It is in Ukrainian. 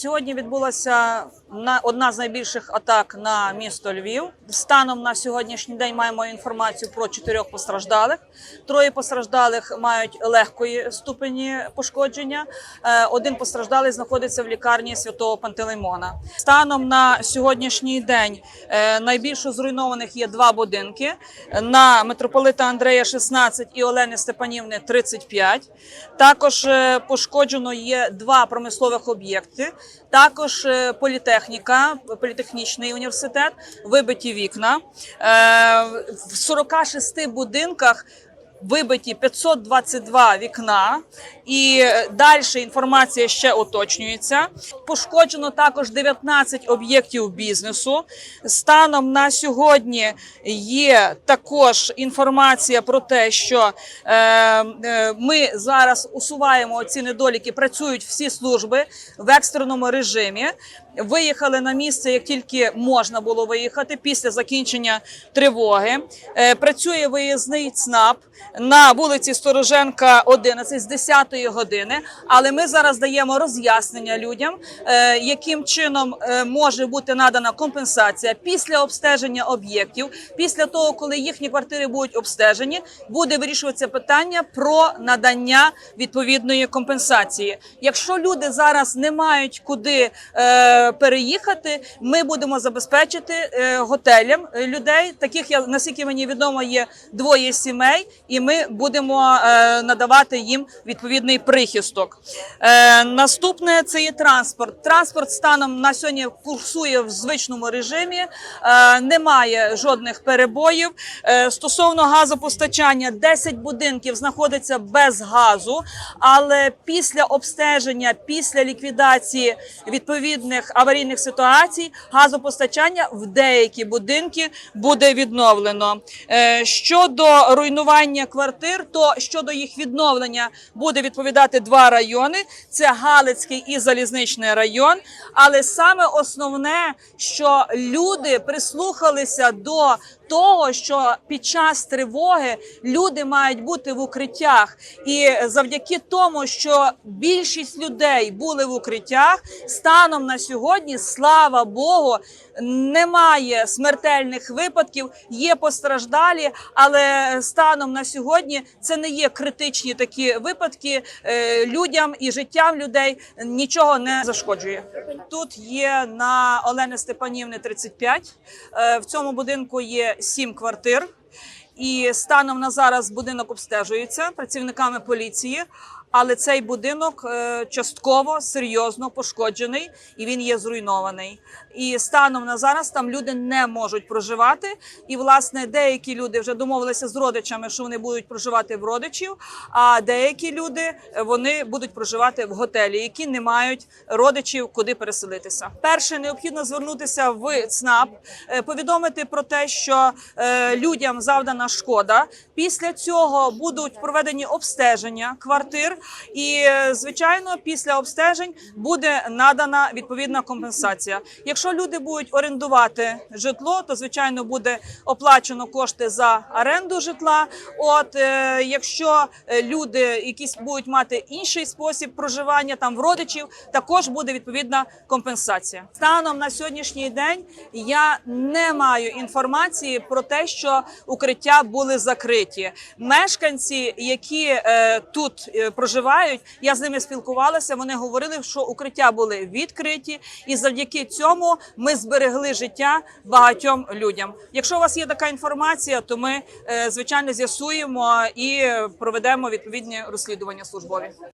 Сьогодні відбулася на- одна з найбільших атак на місто Львів. Станом на сьогоднішній день маємо інформацію про чотирьох постраждалих. Троє постраждалих мають легкої ступені пошкодження. Е, Один постраждалий знаходиться в лікарні святого Пантелеймона. Станом на сьогоднішній день е, найбільше зруйнованих є два будинки на митрополита Андрея 16 і Олени Степанівни 35. Також е, пошкоджено є два промислових об'єкти. Також е, політехніка, політехнічний університет, вибиті вікна. Е, В 46 будинках вибиті 522 вікна, і далі інформація ще уточнюється. Пошкоджено також 19 об'єктів бізнесу. Станом на сьогодні є також інформація про те, що е, е, ми зараз усуваємо ці недоліки. Працюють всі служби в екстреному режимі. Виїхали на місце, як тільки можна було виїхати після закінчення тривоги. Е, Працює виїзний ЦНАП на вулиці Стороженка, 11 з 10 години. Але ми зараз даємо роз'яснення людям, е, яким чином е, може бути надана компенсація після обстеження об'єктів, після того, коли їхні квартири будуть обстежені, буде вирішуватися питання про надання відповідної компенсації. Якщо люди зараз не мають куди переїхати, ми будемо забезпечити е, готелям е, людей. Таких я наскільки мені відомо, є двоє сімей, і ми будемо е, надавати їм відповідний прихисток. Наступне це є транспорт. Транспорт станом на сьогодні курсує в звичному режимі, немає жодних перебоїв. Стосовно газопостачання, 10 будинків знаходиться без газу, але після обстеження, після ліквідації відповідних аварійних ситуацій, газопостачання в деякі будинки буде відновлено. Е, Щодо руйнування квартир, то щодо їх відновлення буде відповідати два райони: це Галицький і Залізничний район. Але саме основне, що люди прислухалися до того, що під час тривоги люди мають бути в укриттях, і завдяки тому, що більшість людей були в укриттях, станом на сьогодні, слава Богу, немає смертельних випадків, є постраждалі, але станом на сьогодні це не є критичні такі випадки. Е, Людям і життям людей нічого не зашкоджує. Тут є на Олени Степанівни 35. Е, В цьому будинку є сім квартир. І станом на зараз будинок обстежується працівниками поліції, але цей будинок е, частково серйозно пошкоджений і він є зруйнований. І станом на зараз там люди не можуть проживати. І власне деякі люди вже домовилися з родичами, що вони будуть проживати в родичів. А деякі люди е, вони будуть проживати в готелі, які не мають родичів, куди переселитися. Перше необхідно звернутися в ЦНАП, е, повідомити про те, що людям завдана шкода. Після цього будуть проведені обстеження квартир, і е, звичайно, після обстежень буде надана відповідна компенсація. Якщо люди будуть орендувати житло, то звичайно буде оплачено кошти за оренду житла. От е, якщо е, люди якісь будуть мати інший спосіб проживання там в родичів, також буде відповідна компенсація. Станом на сьогоднішній день я не маю інформації про те, що укриття були закриті. Мешканці, які е, тут е, проживають, я з ними спілкувалася. Вони говорили, що укриття були відкриті, і завдяки цьому ми зберегли життя багатьом людям. Якщо у вас є така інформація, то ми е, звичайно з'ясуємо і проведемо відповідні розслідування службові.